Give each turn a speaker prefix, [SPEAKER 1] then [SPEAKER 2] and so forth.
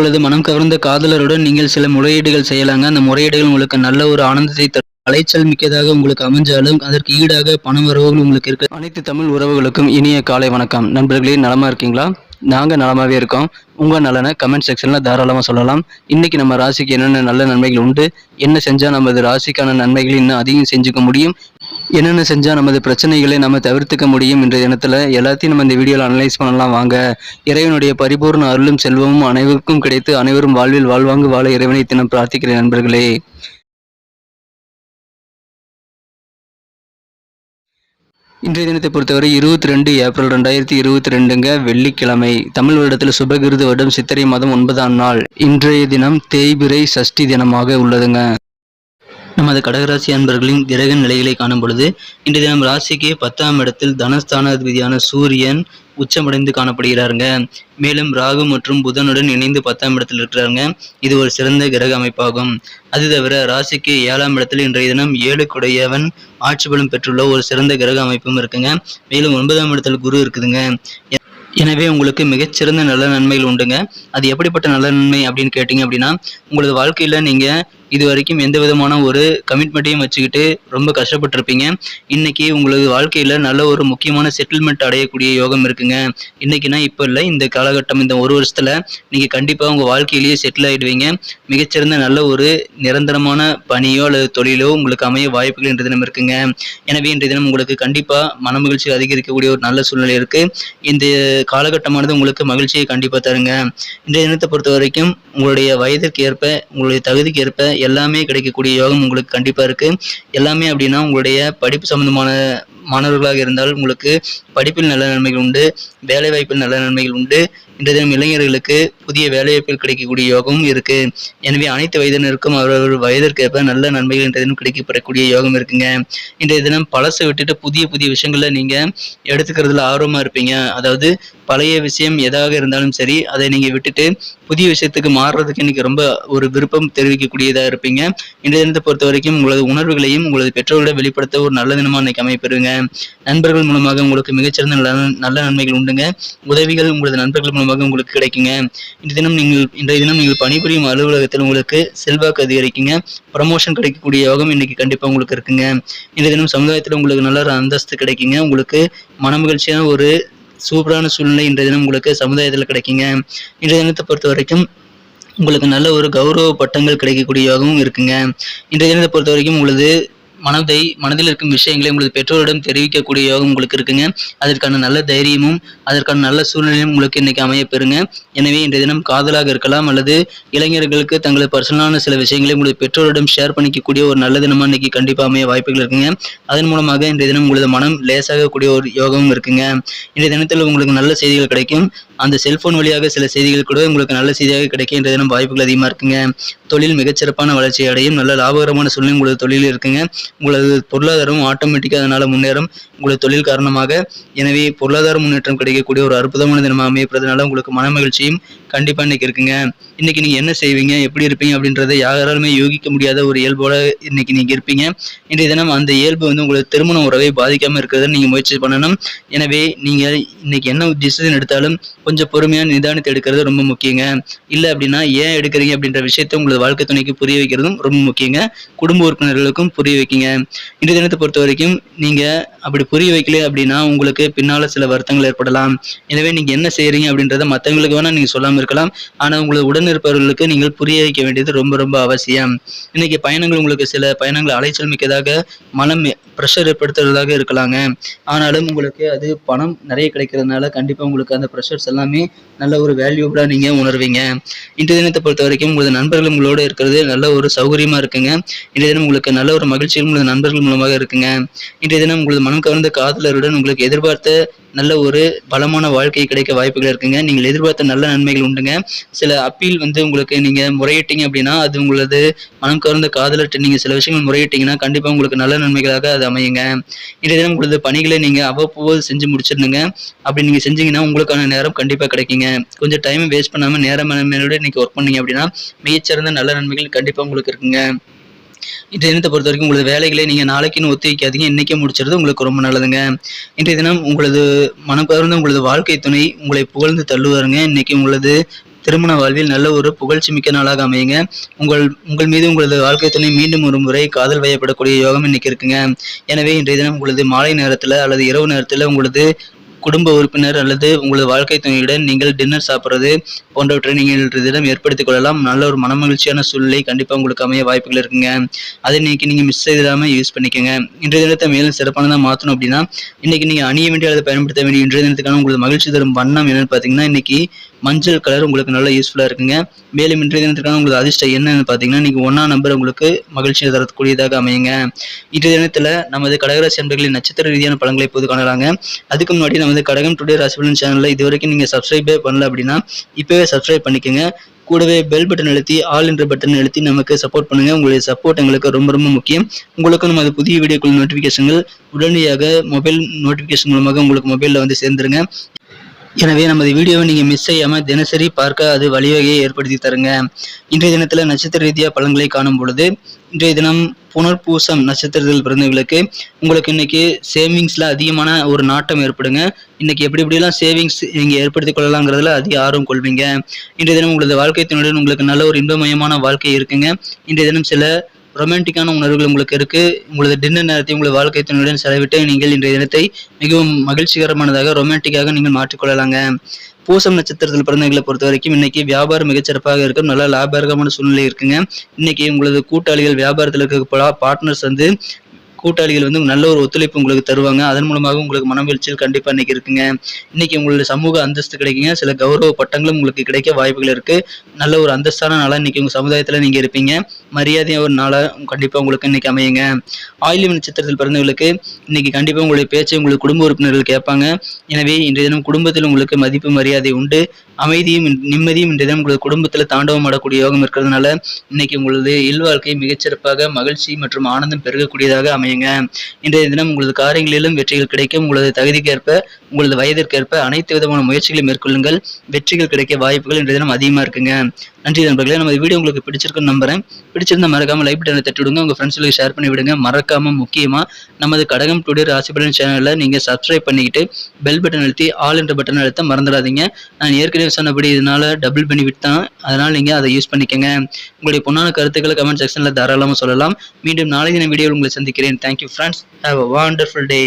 [SPEAKER 1] உங்களது மனம் கவர்ந்த காதலருடன் நீங்கள் சில முறையீடுகள் செய்யலாங்க. அந்த முறையீடுகள் உங்களுக்கு நல்ல ஒரு ஆனந்தத்தை தரும். அலைச்சல் மிக்கதாக உங்களுக்கு அமைஞ்சாலும் அதற்கு ஈடாக பணம் வரவுகள் உங்களுக்கு இருக்கு அனைத்து தமிழ் உறவுகளுக்கும் இனிய காலை வணக்கம். நண்பர்களே நலமா இருக்கீங்களா? நாங்க நலமாவே இருக்கோம். உங்க நலனை கமெண்ட் செக்ஷன்ல தாராளமா சொல்லலாம். இன்னைக்கு நம்ம ராசிக்கு என்னென்ன நல்ல நன்மைகள் உண்டு? என்ன செஞ்சா நமது ராசிக்கான நன்மைகள் இன்னும் அதிகம் செஞ்சுக்க முடியும்? என்னென்ன செஞ்சால் நமது பிரச்சனைகளை நம்ம தவிர்த்துக்க முடியும் என்ற இனத்தில் எல்லாத்தையும் நம்ம இந்த வீடியோவில் அனலைஸ் பண்ணலாம். வாங்க இறைவனுடைய பரிபூர்ண அருளும் செல்வமும் அனைவருக்கும் கிடைத்து அனைவரும் வாழ்வில் வாழ்வாங்கு வாழ இறைவனை தினம் பிரார்த்திக்கிறேன் நண்பர்களே. இன்றைய தினத்தை பொறுத்தவரை இருபத்தி ரெண்டு ஏப்ரல் ரெண்டாயிரத்தி இருபத்தி ரெண்டுங்க வெள்ளிக்கிழமை. தமிழ் வருடத்தில் சுபகிருது வருடம் சித்திரை மாதம் ஒன்பதாம் நாள். இன்றைய தினம் தேய்பிறை சஷ்டி தினமாக உள்ளதுங்க. நமது கடகராசி அன்பர்களின் கிரக நிலைகளை காணும் பொழுது இன்று தினம் ராசிக்கு பத்தாம் இடத்தில் தனஸ்தானாதிபதியான சூரியன் உச்சமடைந்து காணப்படுகிறாருங்க. மேலும் ராகு மற்றும் புதனுடன் இணைந்து பத்தாம் இடத்தில் இருக்கிறாருங்க. இது ஒரு சிறந்த கிரக அமைப்பாகும். அது தவிர ராசிக்கு ஏழாம் இடத்தில் இன்றைய தினம் ஏழுக்குடையவன் ஆட்சி பலம் பெற்றுள்ள ஒரு சிறந்த கிரக அமைப்பும் இருக்குங்க. மேலும் ஒன்பதாம் இடத்தில் குரு இருக்குதுங்க. எனவே உங்களுக்கு மிகச்சிறந்த நல்ல நன்மைகள் உண்டுங்க. அது எப்படிப்பட்ட நல்ல நன்மை அப்படின்னு கேட்டிங்க அப்படின்னா உங்களது வாழ்க்கையில் நீங்கள் இது வரைக்கும் எந்த விதமான ஒரு கமிட்மெண்ட்டையும் வச்சுக்கிட்டு ரொம்ப கஷ்டப்பட்டிருப்பீங்க. இன்னைக்கு உங்களுக்கு வாழ்க்கையில் நல்ல ஒரு முக்கியமான செட்டில்மெண்ட் அடையக்கூடிய யோகம் இருக்குங்க. இன்னைக்குனா இப்போ இல்லை. இந்த காலகட்டம் இந்த ஒரு வருஷத்தில் நீங்கள் கண்டிப்பாக உங்கள் வாழ்க்கையிலேயே செட்டில் ஆகிடுவீங்க மிகச்சிறந்த நல்ல ஒரு நிரந்தரமான பணியோ அல்லது தொழிலோ உங்களுக்கு அமைய வாய்ப்புகள் இன்றைய தினம் இருக்குங்க. எனவே இன்றைய தினம் உங்களுக்கு கண்டிப்பாக மன மகிழ்ச்சி அதிகரிக்கக்கூடிய ஒரு நல்ல சூழ்நிலை இருக்குது இந்த காலகட்டமானது உங்களுக்கு மகிழ்ச்சியை கண்டிப்பாக தருங்க. இன்றைய தினத்தை பொறுத்த வரைக்கும் உங்களுடைய வயதிற்கு ஏற்ப உங்களுடைய தகுதிக்கு ஏற்ப எல்லாமே கிடைக்கக்கூடிய யோகம் உங்களுக்கு கண்டிப்பாக இருக்குது எல்லாமே அப்படின்னா உங்களுடைய படிப்பு சம்மந்தமான மாணவர்களாக இருந்தால் உங்களுக்கு படிப்பில் நல்ல நன்மைகள் உண்டு வேலைவாய்ப்பில் நல்ல நன்மைகள் உண்டு. இன்றைய தினம் இளைஞர்களுக்கு புதிய வேலைவாய்ப்பில் கிடைக்கக்கூடிய யோகமும் இருக்கு. எனவே அனைத்து வயதினருக்கும் அவரவர் வயதிற்கேற்ப நல்ல நன்மைகள் இன்றைய தினம் கிடைக்கப்படக்கூடிய யோகம் இருக்குங்க. இன்றைய தினம் பழசை விட்டுட்டு புதிய புதிய விஷயங்களை நீங்க எடுத்துக்கிறதுல ஆர்வமா இருப்பீங்க. அதாவது பழைய விஷயம் எதாக இருந்தாலும் சரி அதை நீங்க விட்டுட்டு புதிய விஷயத்துக்கு மாறுறதுக்கு இன்னைக்கு ரொம்ப ஒரு விருப்பம் தெரிவிக்கக்கூடியதாக இருப்பீங்க. இன்றைய தினத்தை பொறுத்த வரைக்கும் உங்களது உணர்வுகளையும் உங்களது பெற்றோர்களை வெளிப்படுத்த ஒரு நல்ல தினமா இன்னைக்கு அமைப்பெறுங்க நண்பர்கள் மூலமாக உங்களுக்கு மிகச்சிறந்த நல்ல நல்ல நன்மைகள் உண்டுங்க. உதவிகள் உங்களது நண்பர்கள் மூலமாக உங்களுக்கு கிடைக்குங்க. இன்றைய தினம் நீங்கள் இன்றைய தினம் நீங்கள் பணிபுரியும் அலுவலகத்தில் உங்களுக்கு செல்வாக்கு அதிகரிக்குங்க. ப்ரமோஷன் கிடைக்கக்கூடிய யோகம் இன்னைக்கு கண்டிப்பாக உங்களுக்கு இருக்குங்க. இன்றைய தினம் சமுதாயத்தில் உங்களுக்கு நல்ல ஒரு அந்தஸ்து கிடைக்குங்க. உங்களுக்கு மனமகிழ்ச்சியான ஒரு சூப்பரான சூழ்நிலை இன்றைய தினம் உங்களுக்கு சமுதாயத்தில் கிடைக்குங்க. இன்றைய தினத்தை பொறுத்த வரைக்கும் உங்களுக்கு நல்ல ஒரு கௌரவ பட்டங்கள் கிடைக்கக்கூடிய யோகமும் இருக்குங்க. இன்றைய தினத்தை பொறுத்த வரைக்கும் உங்களது மனதை மனதில் இருக்கும் விஷயங்களை உங்களது பெற்றோரிடம் தெரிவிக்கக்கூடிய யோகம் உங்களுக்கு இருக்குங்க. அதற்கான நல்ல தைரியமும் அதற்கான நல்ல சூழ்நிலையும் உங்களுக்கு இன்னைக்கு அமைய பெறுங்க எனவே இன்றைய தினம் காதலாக இருக்கலாம் அல்லது இளைஞர்களுக்கு தங்களது பர்சனலான சில விஷயங்களை உங்களது பெற்றோரிடம் ஷேர் பண்ணிக்கக்கூடிய ஒரு நல்ல தினமாக இன்னைக்கு கண்டிப்பாக அமைய வாய்ப்புகள் இருக்குங்க. அதன் மூலமாக இன்றைய தினம் உங்களது மனம் லேசாகக்கூடிய ஒரு யோகமும் இருக்குங்க. இன்றைய தினத்தில் உங்களுக்கு நல்ல செய்திகள் கிடைக்கும். அந்த செல்போன் வழியாக சில செய்திகள் கூட உங்களுக்கு நல்ல செய்தியாக கிடைக்க தினம் வாய்ப்புகள் அதிகமாக இருக்குங்க. தொழில் மிகச்சிறப்பான வளர்ச்சி அடையும் நல்ல லாபகரமான சூழ்நிலை உங்களது தொழில் இருக்குங்க. உங்களது பொருளாதாரம் ஆட்டோமேட்டிக்காக அதனால் முன்னேறும். உங்களது தொழில் காரணமாக எனவே பொருளாதார முன்னேற்றம் கிடைக்கக்கூடிய ஒரு அற்புதமான தினமாக அமைப்பதனால உங்களுக்கு மன மகிழ்ச்சியும் கண்டிப்பாக இன்னைக்கு இருக்குங்க. இன்னைக்கு நீங்கள் என்ன செய்வீங்க? எப்படி இருப்பீங்க? அப்படின்றத யாராலுமே யோகிக்க முடியாத ஒரு இயல்போட இன்னைக்கு நீங்கள் இருப்பீங்க. இன்றைய தினம் அந்த இயல்பு வந்து உங்களுக்கு திருமண உறவை பாதிக்காமல் இருக்கிறத நீங்கள் முயற்சி பண்ணணும். எனவே நீங்கள் இன்னைக்கு என்ன டிசிஷன் எடுத்தாலும் கொஞ்சம் பொறுமையாக நிதானத்தை எடுக்கிறது ரொம்ப முக்கியங்க. இல்லை அப்படின்னா ஏன் எடுக்கிறீங்க அப்படின்ற விஷயத்தை உங்களது வாழ்க்கை துணைக்கு புரிய வைக்கிறதும் ரொம்ப முக்கியங்க. குடும்ப உறுப்பினர்களுக்கும் புரிய வைக்கிங்க. இன்றைய தினத்தை பொறுத்த வரைக்கும் நீங்கள் அப்படி புரிய வைக்கல அப்படின்னா உங்களுக்கு பின்னால் சில வருத்தங்கள் ஏற்படலாம். எனவே நீங்கள் என்ன செய்கிறீங்க அப்படின்றத மற்றவங்களுக்கு வேணால் நீங்கள் சொல்லாமல் இருக்கலாம். ஆனால் உங்களது உடன் இருப்பவர்களுக்கு நீங்கள் புரிய வைக்க வேண்டியது ரொம்ப ரொம்ப அவசியம். இன்னைக்கு பயணங்கள் உங்களுக்கு சில பயணங்கள் அலைச்சல் மிக்கதாக மனம் ப்ரெஷர் ஏற்படுத்துறதாக இருக்கலாங்க. ஆனாலும் உங்களுக்கு அது பணம் நிறைய கிடைக்கிறதுனால கண்டிப்பாக உங்களுக்கு அந்த ப்ரெஷர்ஸ் எல்லாம் எல்லாமே நல்ல ஒரு வேல்யூபிளாக நீங்கள் உணர்வீங்க. இன்றைய தினத்தை பொறுத்த வரைக்கும் உங்களது நண்பர்கள் உங்களோட இருக்கிறது நல்ல ஒரு சௌகரியமாக இருக்குங்க. இன்றைய தினம் உங்களுக்கு நல்ல ஒரு மகிழ்ச்சியும் உங்களது நண்பர்கள் மூலமாக இருக்குங்க. இன்றைய தினம் உங்களது மனம் கவர்ந்த காதலருடன் உங்களுக்கு எதிர்பார்த்த நல்ல ஒரு பலமான வாழ்க்கை கிடைக்க வாய்ப்புகள் இருக்குங்க. நீங்கள் எதிர்பார்த்த நல்ல நன்மைகள் உண்டுங்க. சில அப்பீல் வந்து உங்களுக்கு நீங்கள் முறையிட்டீங்க அப்படின்னா அது உங்களது மனம் கவர்ந்த காதலர்கிட்ட நீங்கள் சில விஷயங்கள் முறையிட்டீங்கன்னா கண்டிப்பாக உங்களுக்கு நல்ல நன்மைகளாக அது அமையுங்க. இன்றைய தினம் உங்களது பணிகளை நீங்கள் அவ்வப்போது செஞ்சு முடிச்சிருந்துங்க அப்படி நீங்கள் செஞ்சீங்கன்னா உங்களுக்கான நேரம் கண்டிப்பாக கிடைக்குங்க. கொஞ்சம் டைம் வேஸ்ட் பண்ணாமல் நேரம் மேலோட இன்னைக்கு ஒர்க் பண்ணீங்க அப்படின்னா மிகச்சிறந்த நல்ல நன்மைகள் கண்டிப்பாக உங்களுக்கு இருக்குங்க. தினத்தை பொறுத்த வரைக்கும் உங்களது வேலைகளை நீங்கள் நாளைக்குன்னு ஒத்தி வைக்காதீங்க. இன்றைக்கே முடிச்சிருது உங்களுக்கு ரொம்ப நல்லதுங்க. இன்றைய தினம் உங்களது மனப்பகிர்ந்த உங்களது வாழ்க்கை துணை உங்களை புகழ்ந்து தள்ளுவாருங்க. இன்னைக்கு உங்களது திருமண வாழ்வில் நல்ல ஒரு புகழ்ச்சி மிக்க நாளாக அமையுங்க. உங்கள் உங்கள் மீது உங்களது வாழ்க்கை துணை மீண்டும் ஒரு முறை காதல் வயப்படக்கூடிய யோகம் இன்னைக்கு இருக்குங்க. எனவே இன்றைய தினம் உங்களது மாலை நேரத்தில் அல்லது இரவு நேரத்தில் உங்களது குடும்ப உறுப்பினர் அல்லது உங்களது வாழ்க்கை துணையுடன் நீங்கள் டின்னர் சாப்பிட்றது போன்றவற்றை நீங்கள் இதிடம் தினம் ஏற்படுத்திக் கொள்ளலாம். நல்ல ஒரு மனமகிழ்ச்சியான சூழ்நிலை கண்டிப்பாக உங்களுக்கு அமைய வாய்ப்புகள் இருக்குங்க. அதை இன்னைக்கு நீங்கள் மிஸ் செய்திடாமல் யூஸ் பண்ணிக்கோங்க. இன்றைய தினத்தை மேலும் சிறப்பானதாக மாற்றணும் அப்படின்னா இன்னைக்கு நீங்கள் அணிய வேண்டிய அல்லது பயன்படுத்த வேண்டிய இன்றைய தினத்துக்கான உங்களுக்கு மகிழ்ச்சி தரும் வண்ணம் என்னன்னு பார்த்தீங்கன்னா இன்னைக்கு மஞ்சள் கலர் உங்களுக்கு நல்ல யூஸ்ஃபுல்லாக இருக்குங்க. மேலும் இன்றைய தினத்துக்கான உங்களுக்கு அதிர்ஷ்டம் என்னன்னு பார்த்தீங்கன்னா இன்னைக்கு ஒன்றா நம்பர் உங்களுக்கு மகிழ்ச்சி தரக்கூடியதாக அமையுங்க. இன்றைய தினத்தில் நமது கடகராசி அன்பர்களின் நட்சத்திர ரீதியான பலன்களை இப்போது காணலாங்க. அதுக்கு முன்னாடி நம்ம நமது கடகம் டுடே ராசிபலன் சேனலில் இது வரைக்கும் நீங்கள் சப்ஸ்கிரைபே பண்ணல அப்படின்னா இப்போவே சப்ஸ்கிரைப் பண்ணிக்கோங்க. கூடவே பெல் பட்டன் அழுத்தி ஆல் என்ற பட்டன் அழுத்தி நமக்கு சப்போர்ட் பண்ணுங்க. உங்களுடைய சப்போர்ட் எங்களுக்கு ரொம்ப ரொம்ப முக்கியம். உங்களுக்கு நமது புதிய வீடியோக்கள் நோட்டிஃபிகேஷன்கள் உடனடியாக மொபைல் நோட்டிஃபிகேஷன் மூலமாக உங்களுக்கு மொபைலில் வந்து சேர்ந்துருங்க. எனவே நமது வீடியோவை நீங்கள் மிஸ் செய்யாமல் தினசரி பார்க்க அது வழிவகையை ஏற்படுத்தி தருங்க. இன்றைய தினத்தில் நட்சத்திர ரீதியாக பலன்களை காணும் பொழுது இன்றைய தினம் புனர்பூசம் நட்சத்திரத்தில் பிறந்தவங்களுக்கு உங்களுக்கு இன்னைக்கு சேவிங்ஸில் அதிகமான ஒரு நாட்டம் ஏற்படுங்க. இன்னைக்கு எப்படி எப்படிலாம் சேவிங்ஸ் நீங்கள் ஏற்படுத்தி கொள்ளலாங்கிறதுல அதிக ஆர்வம் கொள்வீங்க. இன்றைய தினம் உங்களது வாழ்க்கை துணையுடன் உங்களுக்கு நல்ல ஒரு இன்பமயமான வாழ்க்கை இருக்குங்க. இன்றைய தினம் சில ரொமான்டிக்கான உணர்வுகள் உங்களுக்கு இருக்கு. உங்களது டின்னர் நேரத்தை உங்களது வாழ்க்கை துணையுடன் செலவிட்டு நீங்கள் இன்றைய தினத்தை மிகவும் மகிழ்ச்சிகரமானதாக ரொமான்டிக்காக நீங்கள் மாற்றிக்கொள்ளலாங்க. பூசம் நட்சத்திரத்தில் பிறந்தவங்களை பொறுத்த வரைக்கும் இன்னைக்கு வியாபாரம் மிகச்சிறப்பாக இருக்கும். நல்ல லாபகரமான சூழ்நிலை இருக்குங்க. இன்னைக்கு உங்களது கூட்டாளிகள் வியாபாரத்தில் இருக்க பார்ட்னர்ஸ் வந்து கூட்டாளிகள் வந்து நல்ல ஒரு ஒத்துழைப்பு உங்களுக்கு தருவாங்க. அதன் மூலமாக உங்களுக்கு மனமகிழ்ச்சியில் கண்டிப்பாக இன்னைக்கு இருக்குங்க. இன்னைக்கு உங்களுடைய சமூக அந்தஸ்து கிடைக்குங்க. சில கௌரவ பட்டங்களும் உங்களுக்கு கிடைக்க வாய்ப்புகள் இருக்கு. நல்ல ஒரு அந்தஸ்தான நாளாக இன்னைக்கு உங்கள் சமுதாயத்தில் நீங்கள் இருப்பீங்க. மரியாதையாக ஒரு நாளாக கண்டிப்பாக உங்களுக்கு இன்னைக்கு அமையுங்க. ஆயுள் நட்சத்திரத்தில் பிறந்தவர்களுக்கு இன்னைக்கு கண்டிப்பாக உங்களுடைய பேச்சை உங்களுக்கு குடும்ப உறுப்பினர்கள் கேட்பாங்க. எனவே இன்றைய தினம் குடும்பத்தில் உங்களுக்கு மதிப்பு மரியாதை உண்டு. அமைதியும் நிம்மதியும் இன்றைய தினம் உங்களது குடும்பத்தில் தாண்டவம் ஆடக்கூடிய யோகம் இருக்கிறதுனால இன்னைக்கு உங்களது இல்வாழ்க்கை மிகச்சிறப்பாக மகிழ்ச்சி மற்றும் ஆனந்தம் பெருகக்கூடியதாக அமையுங்க இன்றைய தினம் உங்களது காரியங்களிலும் வெற்றிகள் கிடைக்கும். உங்களது தகுதிக்கேற்ப உங்களது வயதிற்கேற்ப அனைத்து விதமான முயற்சிகளை மேற்கொள்ளுங்கள். வெற்றிகள் கிடைக்க வாய்ப்புகள் இன்றைய தினம் அதிகமாக இருக்குங்க. நன்றி நண்பர்களே. நம்ம வீடியோ உங்களுக்கு பிடிச்சிருக்குன்னு நம்புறேன். பிடிச்சிருந்தா மறக்காம லைக் பட்டனை தட்டி விடுங்க. உங்க ஃப்ரெண்ட்ஸ்களுக்கு ஷேர் பண்ணி விடுங்க. மறக்காம முக்கியமா நமது கடகம் டுடே ராசிபலன் சேனல்ல நீங்க சப்ஸ்கிரைப் பண்ணிக்கிட்டு பெல் பட்டன் அழுத்தி ஆல் என்ற பட்டன் அழுத்த மறந்துடாதீங்க. நான் ஏற்கனவே சொன்னபடி இதனால டபுள் பெனிஃபிட் தான். அதனால நீங்க அதை யூஸ் பண்ணிக்கோங்க. உங்களுடைய பொண்ணான கருத்துக்களை கமெண்ட் செக்ஷன்ல தாராளமாக சொல்லலாம். மீண்டும் நாளை தின வீடியோவில் உங்களை சந்திக்கிறேன். Thank you friends have a wonderful day